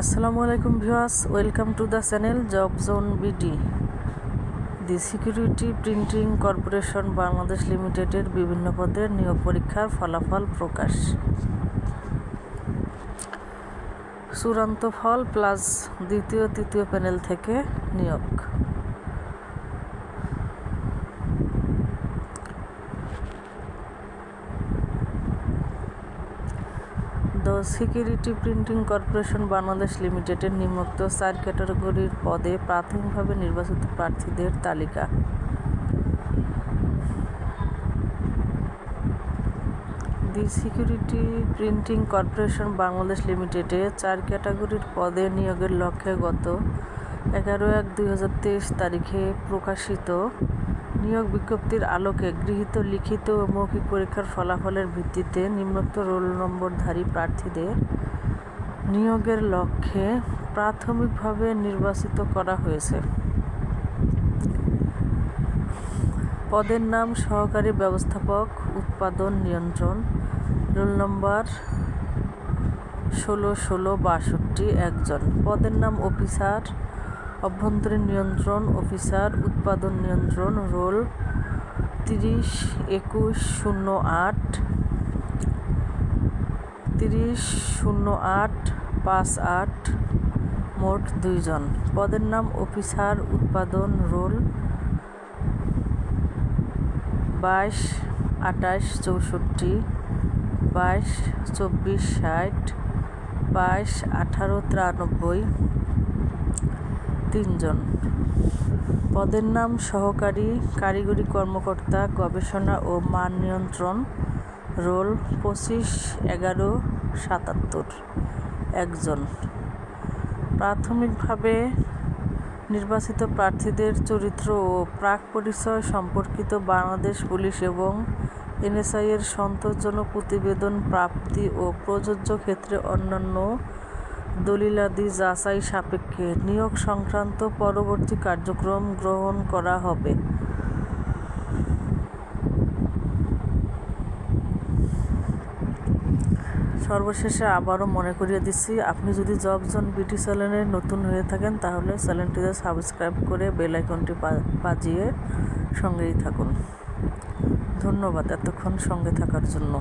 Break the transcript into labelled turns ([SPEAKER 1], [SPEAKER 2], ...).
[SPEAKER 1] আসসালামু আলাইকুম viewers, welcome to the channel job zone BD. The security printing corporation Bangladesh লিমিটেডের বিভিন্ন পদের নিয়োগ পরীক্ষার ফলাফল প্রকাশ। চূড়ান্ত ফল প্লাস দ্বিতীয় তৃতীয় প্যানেল থেকে নিয়োগ। The security printing corporation Bangladesh লিমিটেডের নিম্নোক্ত চার ক্যাটাগরির পদে প্রাথমিকভাবে নির্বাচিত প্রার্থীদের তালিকা। The security printing corporation Bangladesh লিমিটেডে চার ক্যাটাগরির পদে নিয়োগের লক্ষ্যে গত এগারো এক দুই তারিখে প্রকাশিত নিয়োগ বিজ্ঞপ্তির আলোকে গৃহীত লিখিত ও মৌখিক পরীক্ষার ফলাফলের ভিত্তিতে নিম্নোক্ত রোল নম্বরধারী প্রার্থীদের নিয়োগের লক্ষ্যে প্রাথমিকভাবে নির্বাচিত করা হয়েছে। পদের নাম সহকারী ব্যবস্থাপক, উৎপাদন নিয়ন্ত্রণ, রোল নম্বর ষোলো ষোলো বাষট্টি একজন। পদের নাম অফিসার অভ্যন্তরীণ নিয়ন্ত্রণ, অফিসার উৎপাদন নিয়ন্ত্রণ, রোল তিরিশ একুশ শূন্য আট, তিরিশ শূন্য আট পাঁচ আট, মোট দুইজন। পদের নাম অফিসার উৎপাদন, রোল বাইশ আটাশ চৌষট্টি, বাইশ, চব্বিশ, ষাট, বাইশ, আঠারো, তিরানব্বই তিনজন। পদের নাম সহকারী, কারিগরি কর্মকর্তা, গবেষণা ও মান নিয়ন্ত্রণ, রোল পঁচিশ, এগারো, সাতাত্তর, একজন। প্রাথমিকভাবে নির্বাচিত প্রার্থীদের চরিত্র ও প্রাক পরিচয় সম্পর্কিত বাংলাদেশ পুলিশ এবং এনএসআই এর সন্তোষজনক প্রতিবেদন, প্রাপ্তি ও প্রযোজ্য ক্ষেত্রে অন্যান্য দলিলাদি যাচাই সাপেক্ষে নিয়োগ সংক্রান্ত পরবর্তী কার্যক্রম গ্রহণ করা হবে। সর্বশেষে আবারও মনে করিয়ে দিচ্ছি, আপনি যদি জব জোন বিটি চ্যানেলে নতুন হয়ে থাকেন, তাহলে চ্যানেলটিতে সাবস্ক্রাইব করে বেল আইকনটি বাজিয়ে সঙ্গেই থাকুন। ধন্যবাদ এতক্ষণ সঙ্গে থাকার জন্য।